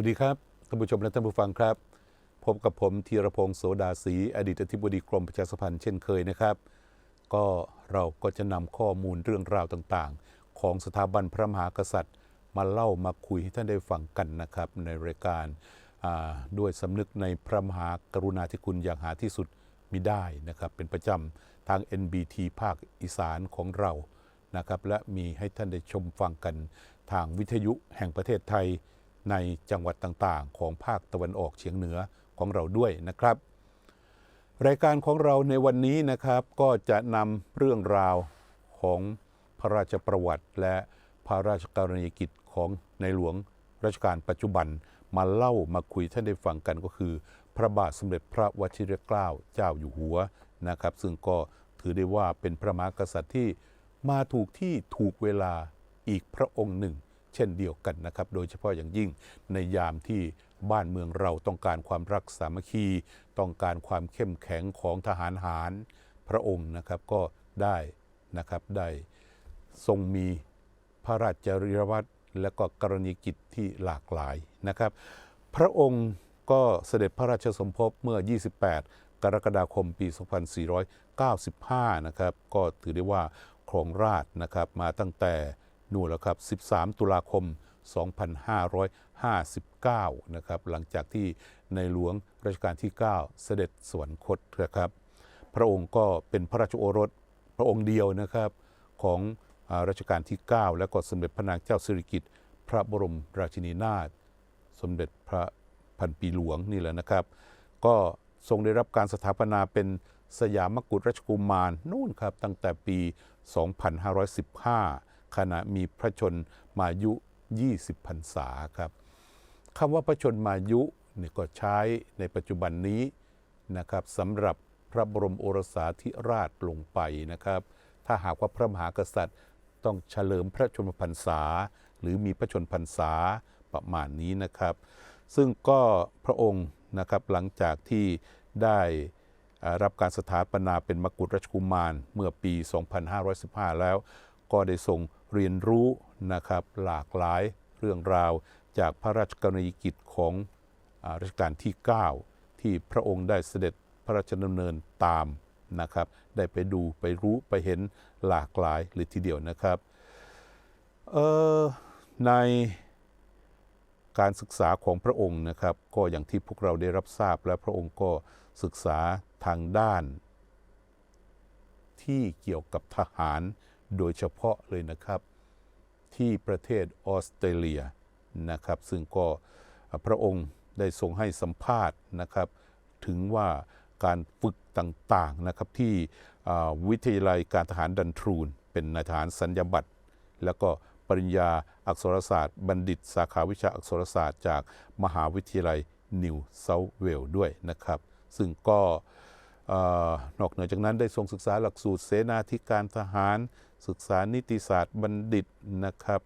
วัสดีครับท่านผู้ชมและท่านผู้ฟังครับ พบกับผมธีรพงศ์โสดาศรีอดีตอธิบดีกรมประชาสัมพันธ์เช่นเคยนะครับ ก็เราก็จะนำข้อมูลเรื่องราวต่างๆ ของสถาบันพระมหากษัตริย์ มาเล่ามาคุยให้ท่านได้ฟังกันนะครับ ในรายการด้วยสำนึกในพระมหากรุณาธิคุณอย่างหาที่สุดมิได้นะครับเป็นประจำทาง NBT ภาคอีสานของเรานะครับและมีให้ท่านได้ชมฟังกันทางวิทยุแห่งประเทศไทย ในจังหวัดต่างๆ ของภาคตะวันออกเฉียงเหนือของเราด้วยนะครับ รายการของเราในวันนี้นะครับก็จะนำเรื่องราวของพระราชประวัติ และพระราชกรณียกิจของในหลวงรัชกาลปัจจุบันมาเล่ามาคุยท่านได้ฟังกันก็คือ พระบาทสมเด็จพระวชิรเกล้าเจ้าอยู่หัวนะครับ ซึ่งก็ถือได้ว่าเป็นพระมหากษัตริย์ที่มาถูกที่ถูกเวลาอีกพระองค์หนึ่ง เช่นเดียวกันนะครับ โดยเฉพาะอย่างยิ่งในยามที่บ้านเมืองเราต้องการความรักสามัคคี ต้องการความเข้มแข็งของทหารหารพระองค์นะครับก็ได้นะครับได้ทรงมีพระราชจริยวัตรและก็กรณีกิจที่หลากหลายนะครับ พระองค์ก็เสด็จพระราชสมภพเมื่อ 28 กรกฎาคมปี 2495 นะครับ ก็ถือได้ว่าครองราชนะครับมาตั้งแต่ นู่นแล้วครับ 13 ตุลาคม 2559 นะครับ หลังจากที่ในหลวงรัชกาลที่ 9 เสด็จสวรรคตนะครับ พระองค์ก็เป็นพระราชโอรสพระองค์เดียวนะครับของอรัชกาลที่ 9 และก็สมเด็จพระนางเจ้าสิริกิติ์พระบรมราชินีนาถสมเด็จพระพันปีหลวงนี่แหละนะครับ ก็ทรงได้รับการสถาปนาเป็นสยามกุฎราชกุมารนู่นครับตั้งแต่ปี 2515 ขณะมีพระชนมายุ 20พรรษาครับคำว่าพระชนมายุนี่ก็ใช้ในปัจจุบันนี้นะครับสำหรับพระบรมโอรสาธิราชลงไปนะครับ ถ้าหากว่าพระมหากษัตริย์ต้องเฉลิมพระชนมพรรษา หรือมีพระชนพรรษาประมาณนี้นะครับ ซึ่งก็พระองค์นะครับหลังจากที่ได้รับการสถาปนาเป็นมกุฎราชกุมารเมื่อปี 2515 แล้ว ก็ได้ทรงเรียนรู้นะครับหลากหลายเรื่องราวจากพระราชกรณียกิจของอรัชกาลที่ 9 ที่พระองค์ได้เสด็จพระราชดำเนินตามนะครับ ได้ไปดูไปรู้ไปเห็นหลากหลายเลยทีเดียวนะครับในการศึกษาของพระองค์นะครับ ก็อย่างที่พวกเราได้รับทราบและพระองค์ก็ศึกษาทางด้าน ที่เกี่ยวกับทหาร โดยเฉพาะเลยนะครับที่ประเทศออสเตรเลียนะครับซึ่งก็พระองค์ได้ทรงให้สัมภาษณ์นะครับถึงว่าการฝึกต่างๆนะครับที่วิทยาลัยการทหารดันทรูน เป็นนายทหารสัญญบัตรแล้วก็ปริญญาอักษรศาสตร์ บัณฑิต สาขาวิชาอักษรศาสตร์จากมหาวิทยาลัยนิวเซาเวลด้วยนะครับ ซึ่งก็อนอกเหนือจากนั้นได้ทรงศึกษาหลักสูตรเสนาธิการทหาร ศึกษานิติศาสตร์บัณฑิตนะครับ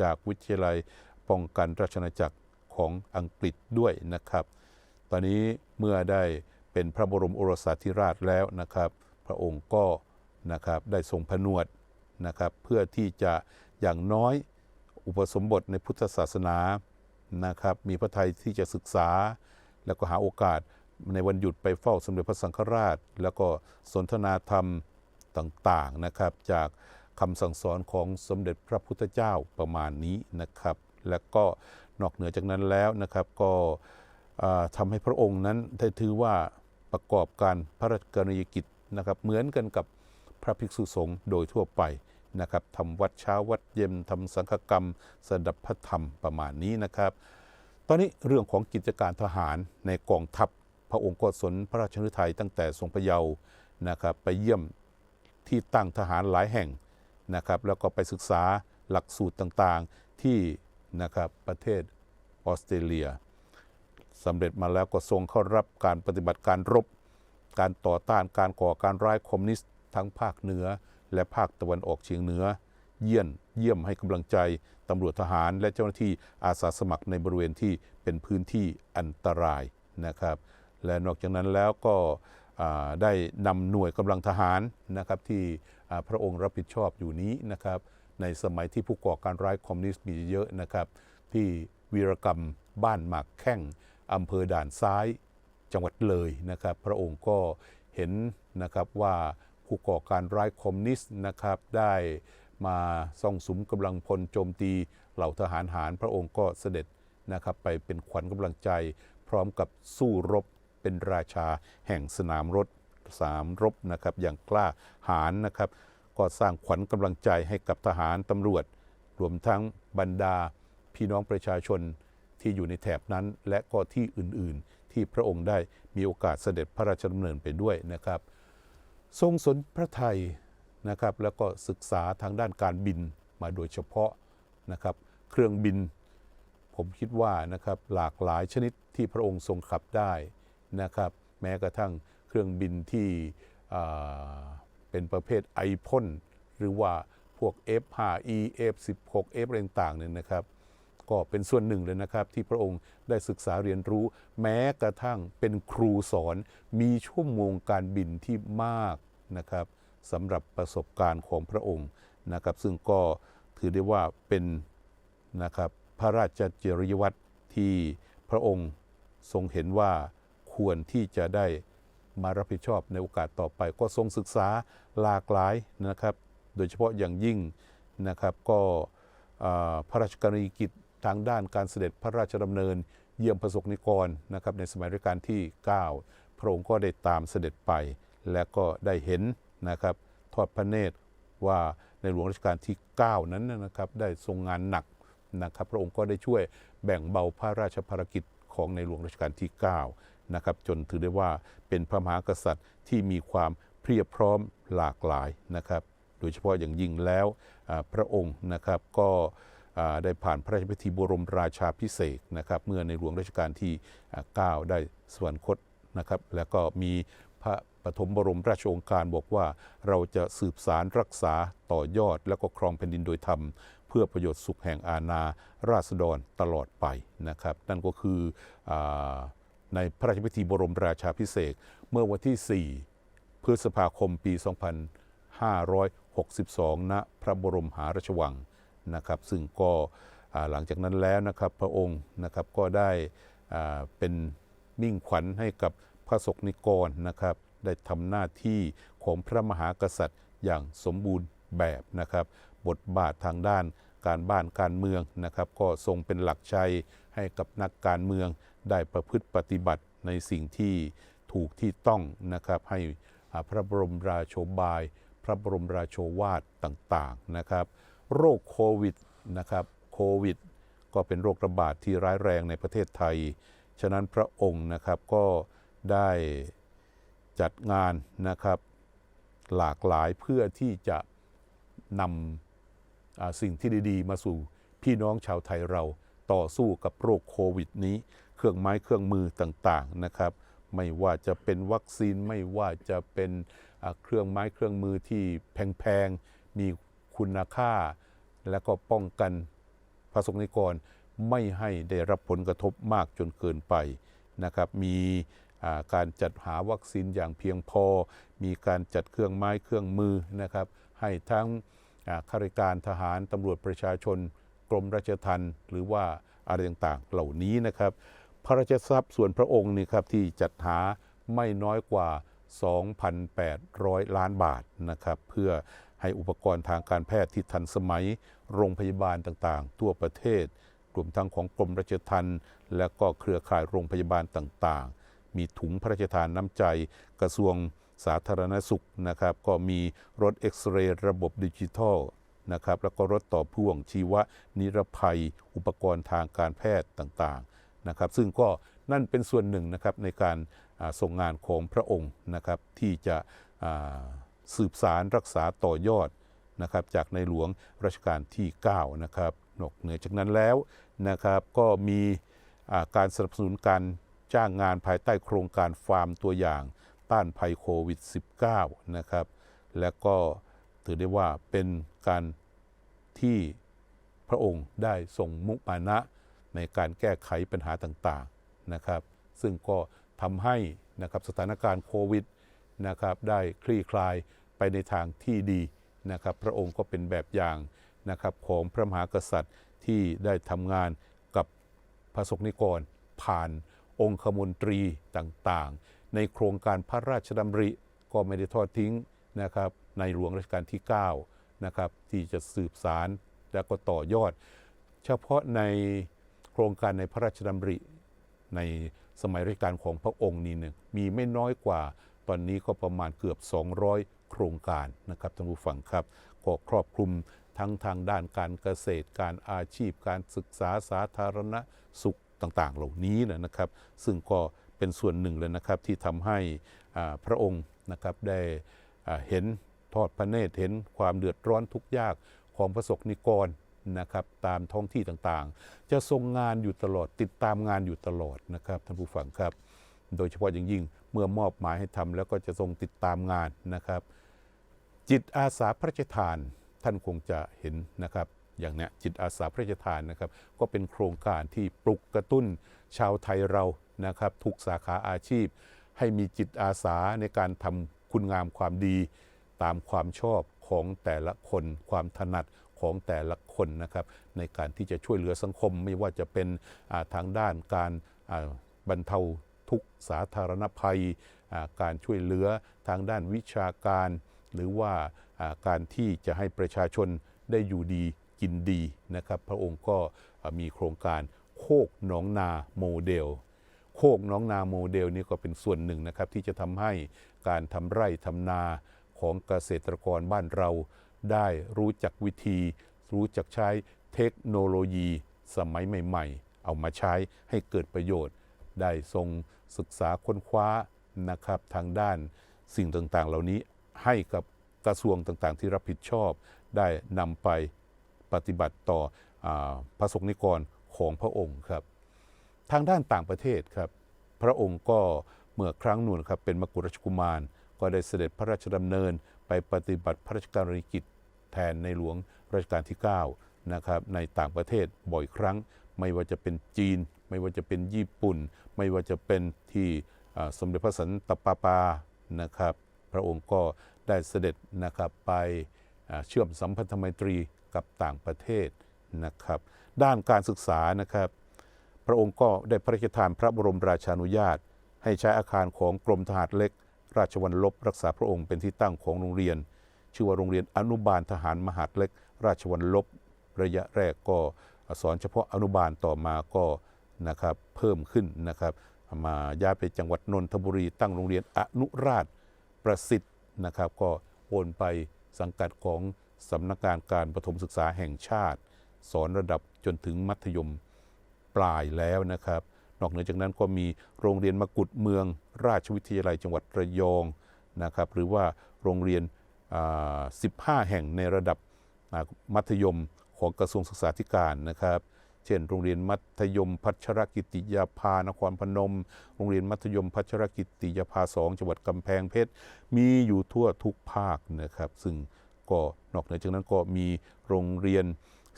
จากวิทยาลัยป้องกันราชอาจักรของอังกฤษด้วยนะครับ ตอนนี้เมื่อได้เป็นพระบรมโอรสาธิราชแล้วนะครับ พระองค์ก็นะครับได้ทรงผนวดนะครับ เพื่อที่จะอย่างน้อยอุปสมบทในพุทธศาสนานะครับ มีพระไทยที่จะศึกษา แล้วก็หาโอกาสในวันหยุดไปเฝ้าสมเด็จพระสังฆราช แล้วก็สนทนาธรรม ต่างๆนะครับ จากคำสั่งสอนของสมเด็จพระพุทธเจ้าประมาณนี้นะครับ และก็นอกเหนือจากนั้นแล้วนะครับก็ทำให้พระองค์นั้นได้ถือว่าประกอบการพระราชกรณียกิจนะครับเหมือนกันกับพระภิกษุสงฆ์โดยทั่วไปนะครับทำวัดเช้าวัดเย็นทำสังฆกรรมสดับพระธรรมประมาณนี้นะครับ ตอนนี้เรื่องของกิจการทหารในกองทัพ พระองค์ก็สนพระราชนฤทัยตั้งแต่ทรงพระเยาว์นะครับไปเยี่ยม ที่ตั้งทหารหลายแห่งนะครับแล้วก็ไปศึกษาหลักสูตรต่างๆที่นะครับประเทศออสเตรเลียสำเร็จมาแล้วก็ทรงเข้ารับการปฏิบัติการรบ การต่อต้านการก่อการร้ายคอมมิวนิสต์ทั้งภาคเหนือ และภาคตะวันออกเฉียงเหนือ เยี่ยนเยี่ยมให้กำลังใจตำรวจทหารและเจ้าหน้าที่อาสาสมัครในบริเวณที่เป็นพื้นที่อันตรายนะครับ และนอกจากนั้นแล้วก็ ได้นำหน่วยกำลังทหารนะครับที่พระองค์รับผิดชอบอยู่นี้นะครับในสมัยที่ผู้ก่อการร้ายคอมมิวนิสต์มีเยอะนะครับที่วีรกรรมบ้านหมากแข้งอำเภอด่านซ้ายจังหวัดเลยนะครับพระองค์ก็เห็นนะครับว่าผู้ก่อการร้ายคอมมิวนิสต์นะครับได้มาซ่องสุมกำลังพลโจมตีเหล่าทหารหารพระองค์ก็เสด็จนะครับไปเป็นขวัญกำลังใจพร้อมกับสู้รบ เป็นราชาแห่งสนามรบสามรบนะครับอย่างกล้าหาญนะครับ ก็สร้างขวัญกำลังใจให้กับทหารตำรวจ รวมทั้งบรรดาพี่น้องประชาชนที่อยู่ในแถบนั้น และก็ที่อื่นๆ ที่พระองค์ได้มีโอกาสเสด็จพระราชดำเนินไปด้วยนะครับ ทรงสนพระไทยนะครับแล้วก็ศึกษาทางด้านการบินมาโดยเฉพาะนะครับ เครื่องบิน ผมคิดว่านะครับหลากหลายชนิดที่พระองค์ทรงขับได้ นะครับ แม้กระทั่งเครื่องบินที่เป็นประเภทไอพ่นหรือว่าพวก F5E F16 F อะไรต่างๆเนี่ยนะครับ ก็เป็นส่วนหนึ่งเลยนะครับ ที่พระองค์ได้ศึกษาเรียนรู้ แม้กระทั่งเป็นครูสอนมีชั่วโมงการบินที่มากนะครับสำหรับประสบการณ์ของพระองค์นะครับ ซึ่งก็ถือได้ว่าเป็นนะครับพระราชจริยวัตรที่พระองค์ทรงเห็นว่า ควรที่จะได้มารับผิดชอบในโอกาสต่อไป ก็ทรงศึกษาหลากหลายนะครับ โดยเฉพาะอย่างยิ่งนะครับก็พระราชกรณียกิจทางด้านการเสด็จพระราชดำเนิน เยี่ยมประสบนิกรนะครับในสมัยรัชกาลที่ 9 พระองค์ก็ได้ตามเสด็จไป และก็ได้เห็นนะครับทอดพระเนตรว่าในหลวงรัชกาลที่ 9 นั้นนะครับได้ทรงงานหนักนะครับพระองค์ก็ได้ช่วยแบ่งเบาพระราชภารกิจของในหลวงรัชกาลที่ 9 นะครับจนถือได้ว่าเป็นพระมหากษัตริย์ที่มีความเพียบพร้อมหลากหลายนะครับ โดยเฉพาะอย่างยิ่งแล้วพระองค์นะครับก็ได้ผ่านพระราชพิธีบรมราชาพิเศษนะครับเมื่อในหลวงรัชกาลที่ 9 ได้สวรรคตนะครับแล้วก็มีพระปฐมบรมราชโองการบอกว่าเราจะสืบสารรักษาต่อยอด แล้วก็ครองแผ่นดินโดยธรรม เพื่อประโยชน์สุขแห่งอาณาราษฎรตลอดไปนะครับ นั่นก็คืออ ในพระราชพิธีบรมราชาพิเศษเมื่อวันที่ 4 พฤษภาคมปี 2562 ณ พระบรมหาราชวังนะครับ ซึ่งก็หลังจากนั้นแล้วนะครับพระองค์นะครับก็ได้เป็นมิ่งขวัญให้กับพระสกนิกรนะครับ ได้ทำหน้าที่ของพระมหากษัตริย์อย่างสมบูรณ์แบบนะครับ บทบาททางด้านการบ้านการเมืองนะครับ ก็ทรงเป็นหลักชัยให้กับนักการเมือง ได้ประพฤติปฏิบัติในสิ่งที่ถูกที่ต้องนะครับ ให้พระบรมราโชบาย พระบรมราโชวาทต่างๆนะครับ โรคโควิดนะครับโควิด ก็เป็นโรคระบาดที่ร้ายแรงในประเทศไทย ฉะนั้นพระองค์นะครับก็ได้จัดงานนะครับหลากหลายเพื่อที่จะนำสิ่งที่ดี ๆ มาสู่พี่น้องชาวไทยเราต่อสู้กับโรคโควิดนี้ เครื่องไม้เครื่องมือต่างๆนะครับ ไม่ว่าจะเป็นวัคซีนไม่ว่าจะเป็นเครื่องไม้เครื่องมือที่แพงๆมีคุณค่า และก็ป้องกันพระสงฆ์นิกรไม่ให้ได้รับผลกระทบมากจนเกินไปนะครับมีการจัดหาวัคซีนอย่างเพียงพอ มีการจัดเครื่องไม้เครื่องมือนะครับ ให้ทั้งข้าราชการทหารตำรวจประชาชน กรมราชทัณฑ์หรือว่าอะไรต่างๆเหล่านี้นะครับ พระราชทรัพย์ส่วนพระองค์นี่ครับที่จัดหาไม่น้อยกว่า 2,800 ล้านบาทนะครับเพื่อให้อุปกรณ์ทางการแพทย์ที่ทันสมัย โรงพยาบาลต่างๆ ทั่วประเทศรวมทั้งของกรมราชทัณฑ์และก็เครือข่ายโรงพยาบาลต่างๆ มีถุงพระราชทานน้ำใจ กระทรวงสาธารณสุขนะครับ ก็มีรถเอ็กซเรย์ระบบดิจิทัลนะครับ แล้วก็รถต่อพ่วงชีวนิรภัย อุปกรณ์ทางการแพทย์ต่างๆ นะครับ ซึ่งก็นั่นเป็นส่วนหนึ่งนะครับในการส่งงานของพระองค์นะครับที่จะสืบสารรักษาต่อยอดนะครับจากในหลวงรัชกาลที่ 9 นะครับนอกเหนือจากนั้นแล้วนะครับก็มีการสนับสนุนการจ้างงานภายใต้โครงการฟาร์มตัวอย่างต้านภัยโควิด -19 นะครับและก็ถือได้ว่าเป็นการที่พระองค์ได้ทรงมุมานะ ในการแก้ไขปัญหาต่างๆนะครับ ซึ่งก็ทำให้นะครับสถานการณ์โควิดนะครับได้คลี่คลายไปในทางที่ดีนะครับ พระองค์ก็เป็นแบบอย่างนะครับของพระมหากษัตริย์ที่ได้ทำงานกับพระสงฆ์นิกร ผ่านองคมนตรีต่างๆ ในโครงการพระราชดำริก็ไม่ได้ทอดทิ้งนะครับในหลวงรัชกาลที่9นะครับที่จะสืบสารและก็ต่อยอด เฉพาะใน โครงการในพระราชดำริในสมัยรัชกาลของพระองค์นี้เนี่ยมีไม่น้อยกว่าตอนนี้ก็ประมาณเกือบ 200 โครงการนะครับท่านผู้ฟังครับก็ครอบคลุมทั้งทางด้านการเกษตรการอาชีพการศึกษาสาธารณสุขต่าง ๆ เหล่านี้นะครับ ซึ่งก็เป็นส่วนหนึ่งเลยนะครับที่ทำให้พระองค์นะครับได้เห็นทอดพระเนตรเห็นความเดือดร้อนทุกยากของพระสงฆ์นิกร นะครับตามท้องที่ต่างๆ จะทรงงานอยู่ตลอดติดตามงานอยู่ตลอดนะครับท่านผู้ฟังครับ โดยเฉพาะอย่างยิ่งเมื่อมอบหมายให้ทำแล้วก็จะทรงติดตามงานนะครับ จิตอาสาพระราชทานท่านคงจะเห็นนะครับอย่างเนี้ยจิตอาสาพระราชทานนะครับ ก็เป็นโครงการที่ปลุกกระตุ้นชาวไทยเรานะครับ ทุกสาขาอาชีพ ให้มีจิตอาสาในการทำคุณงามความดี ตามความชอบของแต่ละคนความถนัด ของแต่ละคนนะครับในการที่จะช่วยเหลือสังคมไม่ว่าจะเป็นาทางด้านการาบรรเทาทุกสาธารณภัยาการช่วยเหลือทางด้านวิชาการ หรือว่าาการที่จะให้ประชาชนได้อยู่ดีกินดีนะครับ พระองค์ก็มีโครงการโคกหนองนาโมเดล โคกหน้องนาโมเดลนี้ก็เป็นส่วนหนึ่งนะครับที่จะทำให้การทำไร่ทำนาของเกษตรกรบ้านเรา ได้รู้จักวิธี รู้จักใช้เทคโนโลยีสมัยใหม่ ๆ เอามาใช้ให้เกิดประโยชน์ ได้ทรงศึกษาค้นคว้านะครับทางด้านสิ่งต่างๆ เหล่านี้ให้กับกระทรวงต่างๆ ที่รับผิดชอบ ได้นำไปปฏิบัติต่ออพระสงฆ์นิกรของพระองค์ครับ ทางด้านต่างประเทศครับ พระองค์ก็เมื่อครั้งนู่นครับเป็นมกุฎราชกุมาร ก็ได้เสด็จพระราชดำเนินไปปฏิบัติพระราชการณียกิจ แทนในหลวงรัชกาลที่9นะครับในต่างประเทศบ่อยครั้ง ไม่ว่าจะเป็นจีน ไม่ว่าจะเป็นญี่ปุ่น ไม่ว่าจะเป็นที่สมเด็จพระสันตะปาปานะครับ พระองค์ก็ได้เสด็จนะครับไปเชื่อมสัมพันธไมตรีกับต่างประเทศนะครับ ด้านการศึกษานะครับ พระองค์ก็ได้พระราชทานพระบรมราชานุญาต ให้ใช้อาคารของกรมทหารเล็ก ราชวัลลบรักษาพระองค์เป็นที่ตั้งของโรงเรียน ชื่อว่าโรงเรียนอนุบาลทหารมหาดเล็ก ราชวัลลบระยะแรกก็สอนเฉพาะอนุบาลต่อมาก็นะครับเพิ่มขึ้นนะครับ มาย้ายไปจังหวัดนนทบุรี ตั้งโรงเรียนอนุราชประสิทธิ์นะครับ ก็โอนไปสังกัดของสำนักงานการประถมศึกษาแห่งชาติ สอนระดับจนถึงมัธยมปลายแล้วนะครับ นอกเหนือจากนั้นก็มีโรงเรียนมกุฎเมือง ราชวิทยาลัยจังหวัดระยองนะครับ หรือว่าโรงเรียน 15 แห่งในระดับมัธยมของกระทรวงศึกษาธิการนะครับ เช่น โรงเรียนมัธยมพัชรกิติยาภานครพนม โรงเรียนมัธยมพัชรกิติยาภาสองจังหวัดกำแพงเพชร มีอยู่ทั่วทุกภาคนะครับ ซึ่งก็นอกเหนือจากนั้นก็มีโรงเรียน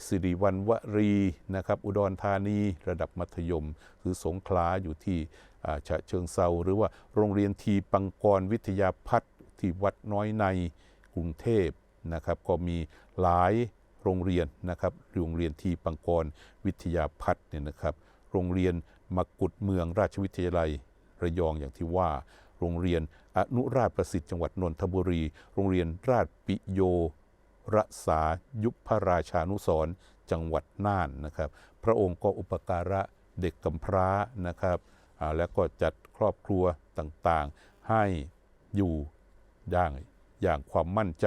สิริวัณวรีนะครับอุดรธานีระดับมัธยม คือสงขลาอยู่ที่ฉะเชิงเซาหรือว่าโรงเรียนทีปังกรวิทยาพัฒน์ที่วัดน้อยใน กรุงเทพนะครับก็มีหลายโรงเรียนนะครับโรงเรียนทีปังกรวิทยาพัฒน์เนี่ยนะครับ โรงเรียนมกุฎเมืองราชวิทยาลัยระยองอย่างที่ว่า โรงเรียนอนุราชประสิทธิ์จังหวัดนนทบุรี โรงเรียนราชปิโยรษายุพราชานุสรณ์จังหวัดน่านนะครับ พระองค์ก็อุปการะเด็กกำพร้านะครับแล้วก็จัดครอบครัวต่างๆให้อยู่อย่าง อย่างความมั่นใจ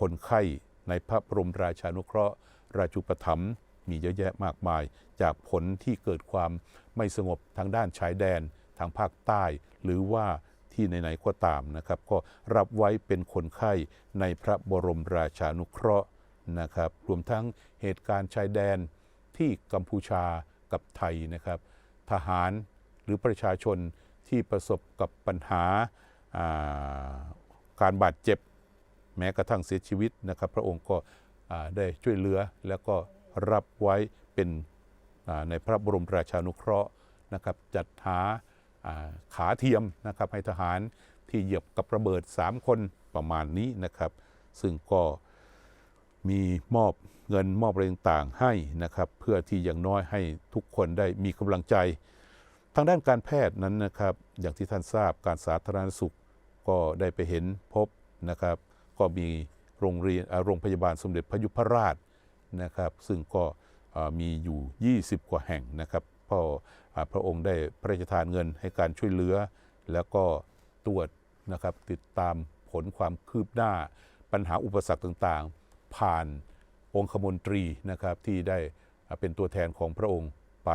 คนไข้ในพระบรมราชานุเคราะห์ ราชูปถัมภ์มีเยอะแยะมากมาย จากผลที่เกิดความไม่สงบทางด้านชายแดนทางภาคใต้ หรือว่าที่ไหนๆก็ตามนะครับ ก็รับไว้เป็นคนไข้ในพระบรมราชานุเคราะห์นะครับ รวมทั้งเหตุการณ์ชายแดนที่กัมพูชากับไทยนะครับ ทหารหรือประชาชนที่ประสบกับปัญหา การบาดเจ็บแม้กระทั่งเสียชีวิตนะครับ พระองค์ก็ได้ช่วยเหลือแล้วก็รับไว้เป็นในพระบรมราชานุเคราะห์นะครับ จัดหาอ่าขาเทียมนะครับให้ทหารที่เหยียบกับระเบิด 3 คนประมาณนี้นะครับ ซึ่งก็มีมอบเงินมอบอะไรต่างๆให้นะครับ เพื่อที่อย่างน้อยให้ทุกคนได้มีกำลังใจ ทางด้านการแพทย์นั้นนะครับ อย่างที่ท่านทราบการสาธารณสุข ก็ได้ไปเห็นพบนะครับ ก็มีโรงเรียนโรงพยาบาลสมเด็จพระยุพราชนะครับ ซึ่งก็มีอยู่ 20 กว่าแห่งนะครับพราะอ่าพระองค์ได้พระราชทานเงินให้การช่วยเหลือ แล้วก็ตรวจนะครับติดตามผลความคืบหน้าปัญหาอุปสรรคต่างๆ ผ่านองคมนตรีนะครับที่ได้เป็นตัวแทนของพระองค์ไป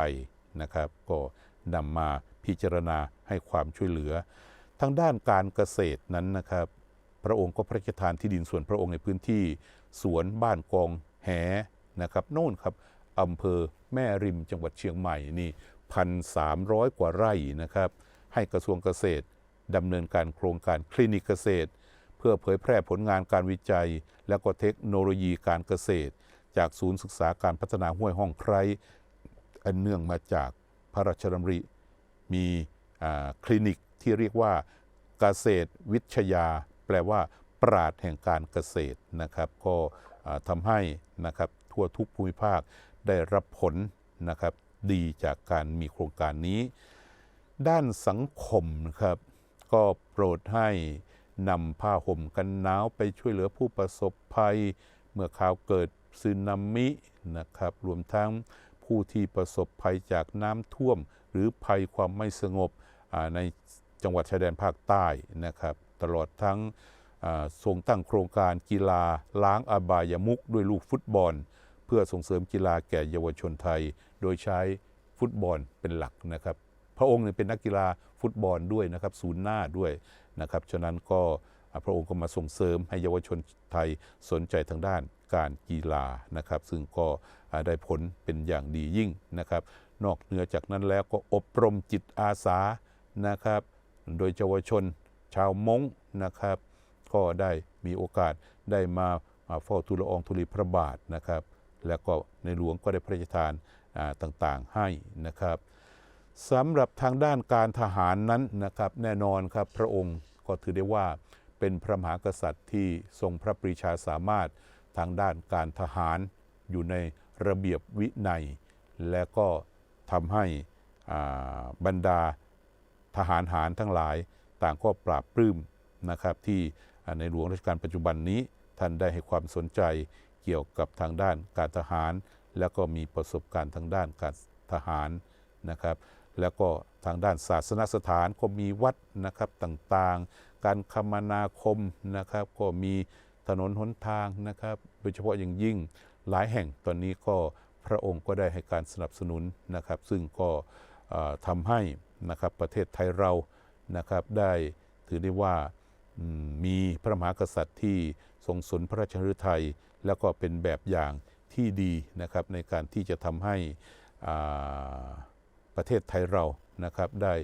นะครับ ก็นำมาพิจารณาให้ความช่วยเหลือ ทางด้านการเกษตรนั้นนะครับ พระองค์ก็พระราชทานที่ดินส่วนพระองค์ในพื้นที่ สวนบ้านกองแหนะครับโน่นครับอำเภอแม่ริมจังหวัดเชียงใหม่นี่พันสามร้อยกว่าไร่นะครับ ให้กระทรวงเกษตรดำเนินการโครงการคลินิกเกษตร เพื่อเผยแพร่ผลงานการวิจัย และก็เทคโนโลยีการเกษตร จากศูนย์ศึกษาการพัฒนาห้วยห้องไครอันเนื่องมาจากพระราชดำริ มีคลินิก ที่เรียกว่าเกษตรวิทยา แปลว่าปราดแห่งการเกษตรนะครับ ก็ทำให้นะครับทั่วทุกภูมิภาคได้รับผลนะครับดีจากการมีโครงการนี้ ด้านสังคมนะครับ ก็โปรดให้นำผ้าห่มกันหนาวไปช่วยเหลือผู้ประสบภัย เมื่อข่าวเกิดสึนามินะครับ รวมทั้งผู้ที่ประสบภัยจากน้ำท่วม หรือภัยความไม่สงบใน จังหวัดชายแดนภาคใต้นะครับ ตลอดทั้งอ่าทรงตั้งโครงการกีฬาล้างอบายมุกด้วยลูกฟุตบอล เพื่อส่งเสริมกีฬาแก่เยาวชนไทย โดยใช้ฟุตบอลเป็นหลักนะครับ พระองค์เป็นนักกีฬาฟุตบอลด้วยนะครับศูนย์หน้าด้วยนะครับฉะนั้นก็พระองค์ก็มาส่งเสริมให้เยาวชนไทยสนใจทางด้านการกีฬานะครับ ซึ่งก็ได้ผลเป็นอย่างดียิ่งนะครับ นอกเหนือจากนั้นแล้วก็อบรมจิตอาสานะครับ โดยเยาวชนชาวมงนะครับ ก็ได้มีโอกาสได้มาอ่าเฝ้าทูลอองธุลีพระบาทนะครับ แล้วก็ในหลวงก็ได้พระราชทานต่างๆให้นะครับสำหรับทางด้านการทหารนั้นนะครับแน่นอนครับพระองค์ก็ถือได้ว่าเป็นพระมหากษัตริย์ที่ทรงพระปรีชาสามารถทางด้านการทหารอยู่ในระเบียบวินัย และก็ทำให้บรรดา ทหารหารทั้งหลายต่างก็ปราบปลื้มนะครับที่ในหลวงรัชกาลปัจจุบันนี้ท่านได้ให้ความสนใจเกี่ยวกับทางด้านการทหาร แล้วก็มีประสบการณ์ทางด้านการทหารนะครับ แล้วก็ทางด้านศาสนสถานก็มีวัดนะครับต่างๆ การคมนาคมนะครับ ก็มีถนนหนทางนะครับ โดยเฉพาะอย่างยิ่งหลายแห่งตอนนี้ก็พระองค์ก็ได้ให้การสนับสนุนนะครับ ซึ่งก็ทำให้ นะครับประเทศไทยเรานะครับได้ถือได้ว่ามีพระมหากษัตริย์ที่ทรงสนพระราชฤทัยแล้วก็เป็นแบบอย่างที่ดีนะครับในการที่จะทำให้ประเทศไทยเรานะครับได้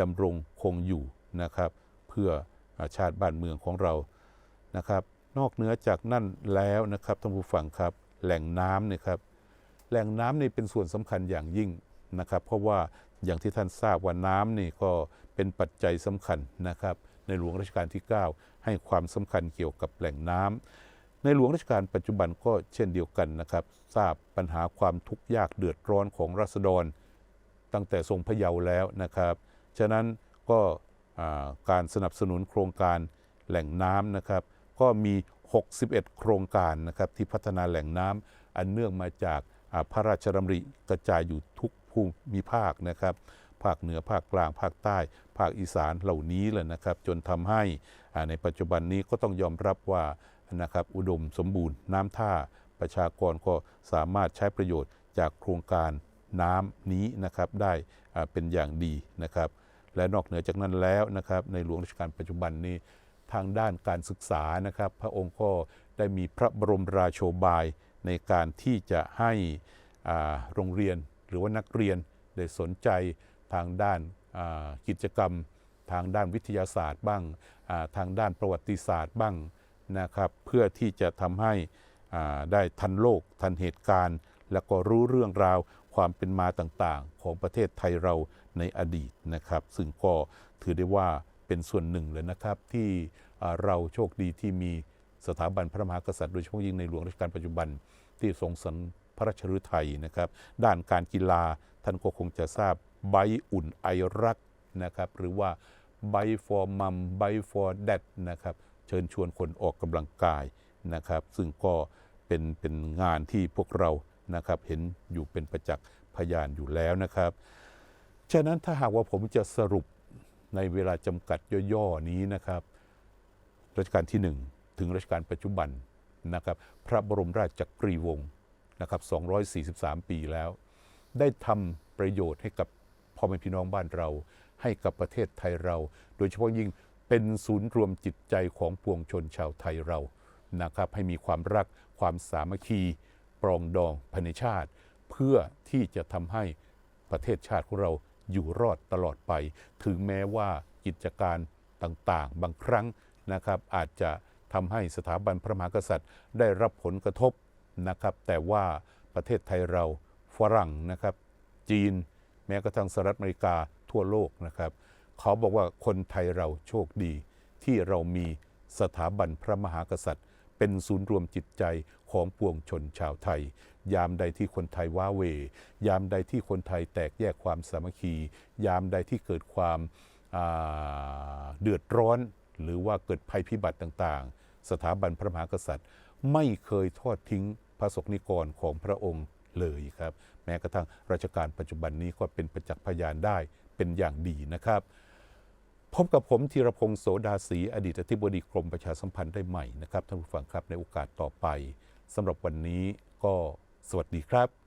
ดำรงคงอยู่นะครับเพื่ออชาติบ้านเมืองของเรานะครับนอกเหนือจากนั่นแล้วนะครับท่านผู้ฟังครับแหล่งน้ำเนี่ยครับแหล่งน้ำนี่เป็นส่วนสำคัญอย่างยิ่งนะครับเพราะว่า อย่างที่ท่านทราบว่าน้ำนี่ก็เป็นปัจจัยสำคัญนะครับ ในหลวงรัชกาลที่ 9 ให้ความสำคัญเกี่ยวกับแหล่งน้ำในหลวงรัชกาลปัจจุบันก็เช่นเดียวกันนะครับ ทราบปัญหาความทุกข์ยากเดือดร้อนของราษฎร ตั้งแต่ทรงพระเยาว์แล้วนะครับ ฉะนั้นก็การสนับสนุนโครงการแหล่งน้ำนะครับ ก็มี 61 โครงการนะครับที่พัฒนาแหล่งน้ำอันเนื่องมาจากพระราชดำริกระจายอยู่ทุก ภูมิภาคนะครับ ภาคเหนือภาคกลางภาคใต้ ภาคอีสานเหล่านี้แหละนะครับ จนทำให้ในปัจจุบันนี้ก็ต้องยอมรับว่านะครับอุดมสมบูรณ์น้ำท่าประชากรก็สามารถใช้ประโยชน์จากโครงการน้ำนี้นะครับได้เป็นอย่างดีนะครับ และนอกเหนือจากนั้นแล้วนะครับในหลวงรัชกาลปัจจุบันนี้ทางด้านการศึกษานะครับ พระองค์ก็ได้มีพระบรมราโชบายในการที่จะให้โรงเรียน หรือว่านักเรียนได้สนใจทางด้านกิจกรรม ทางด้านวิทยาศาสตร์บ้างาทางด้านประวัติศาสตร์บ้างนะครับเพื่อที่จะทำให้ได้ทันโลกทันเหตุการณ์ แล้วก็รู้เรื่องราวความเป็นมาต่างๆ ของประเทศไทยเราในอดีตนะครับ ซึ่งก็ถือได้ว่าเป็นส่วนหนึ่งเลยนะครับที่เราโชคดีที่มีสถาบันพระมหากษัตริย์โดยเฉพาะยิ่งในหลวงรัชกาลปัจจุบันที่ทรงสรร พระราชฤทัยนะครับ ด้านการกีฬาท่านก็คงจะทราบไบอุ่นไอรักนะครับ หรือว่าไบ for มัมไบ for dad นะครับ เชิญชวนคนออกกำลังกายนะครับ ซึ่งก็เป็นเป็นงานที่พวกเรานะครับเห็นอยู่เป็นประจักษ์พยานอยู่แล้วนะครับ ฉะนั้นถ้าหากว่าผมจะสรุปในเวลาจำกัดย่อๆนี้นะครับรัชกาลที่ 1 ถึงรัชกาลปัจจุบันนะครับ พระบรมราชจักรีวงศ์ นะครับ243 ปีแล้ว ได้ทำประโยชน์ให้กับพ่อแม่พี่น้องบ้านเรา ให้กับประเทศไทยเรา โดยเฉพาะยิ่งเป็นศูนย์รวมจิตใจของปวงชนชาวไทยเรานะครับให้มีความรักความสามัคคีปรองดองภายในชาติ เพื่อที่จะทำให้ประเทศชาติของเราอยู่รอดตลอดไป ถึงแม้ว่ากิจการต่างๆ บางครั้งนะครับอาจจะทำให้สถาบันพระมหากษัตริย์ได้รับผลกระทบ นะครับ แต่ว่าประเทศไทยเราฝรั่งนะครับ จีน แม้กระทั่งสหรัฐอเมริกาทั่วโลกนะครับ เขาบอกว่าคนไทยเราโชคดี ที่เรามีสถาบันพระมหากษัตริย์ เป็นศูนย์รวมจิตใจของปวงชนชาวไทย ยามใดที่คนไทยว้าเว ยามใดที่คนไทยแตกแยกความสามัคคี ยามใดที่เกิดความาเดือดร้อน หรือว่าเกิดภัยพิบัติต่างๆ สถาบันพระมหากษัตริย์ ไม่เคยทอดทิ้ง พระสงฆ์นิกรของพระองค์เลยครับ แม้กระทั่งราชการปัจจุบันนี้ก็เป็นประจักษ์พยานได้เป็นอย่างดีนะครับ พบกับผมธีรพงศ์โสดาศรีอดีตอธิบดีกรมประชาสัมพันธ์ได้ใหม่นะครับท่านผู้ฟังครับในโอกาสต่อไปสำหรับวันนี้ก็สวัสดีครับ